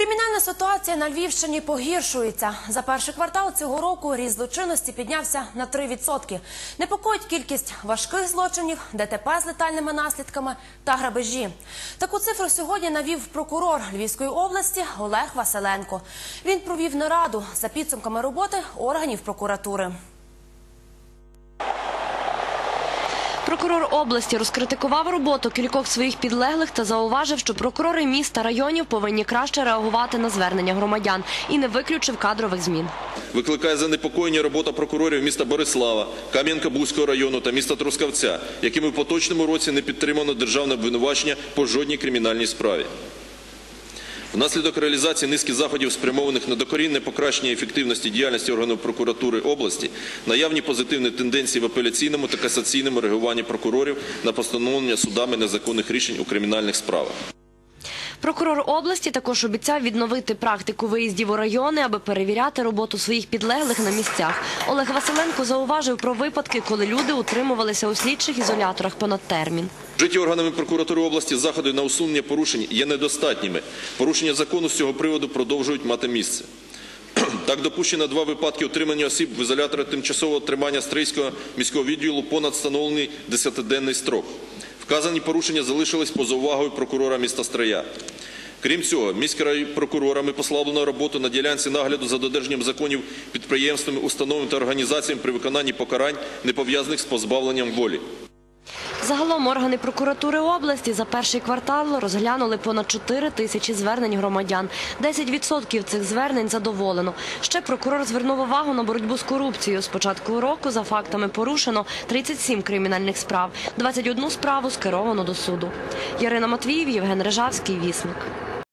Кримінальна ситуація на Львівщині погіршується. За перший квартал цього року ріст злочинності піднявся на 3%. Непокоїть кількість важких злочинів, ДТП з летальними наслідками та грабежі. Таку цифру сьогодні навів прокурор Львівської області Олег Василенко. Він провів нараду за підсумками роботи органів прокуратури. Прокурор області розкритикував роботу кількох своїх підлеглих та зауважив, що прокурори міст та районів повинні краще реагувати на звернення громадян і не виключив кадрових змін. Викликає занепокоєння робота прокурорів міста Борислава, Кам'янка-Бузького району та міста Трускавця, якими в поточному році не підтримано державне обвинувачення по жодній кримінальній справі. Внаслідок реалізації низки заходів, спрямованих на докорінне покращення ефективності діяльності органів прокуратури області, наявні позитивні тенденції в апеляційному та касаційному реагуванні прокурорів на постановлення судами незаконних рішень у кримінальних справах. Прокурор області також обіцяв відновити практику виїздів у райони, аби перевіряти роботу своїх підлеглих на місцях. Олег Василенко зауважив про випадки, коли люди утримувалися у слідчих ізоляторах понад термін. Вжиті органами прокуратури області заходи на усунення порушень є недостатніми. Порушення закону з цього приводу продовжують мати місце. Так допущено два випадки отримання осіб в ізоляторі тимчасового тримання Стрийського міського відділу понад встановлений 10-денний строк. Вказані порушення залишились поза увагою прокурора міста Стрия. Крім цього, міськрайпрокурорами послаблено роботу на ділянці нагляду за додержанням законів підприємствами, установами та організаціями при виконанні покарань, не пов'язаних з позбавленням волі. Загалом органи прокуратури області за перший квартал розглянули понад 4 тисячі звернень громадян. 10% цих звернень задоволено. Ще прокурор звернув увагу на боротьбу з корупцією. З початку року за фактами порушено 37 кримінальних справ, 21 справу скеровано до суду. Ярина Матвіїв, Євген Режавський, Вісник.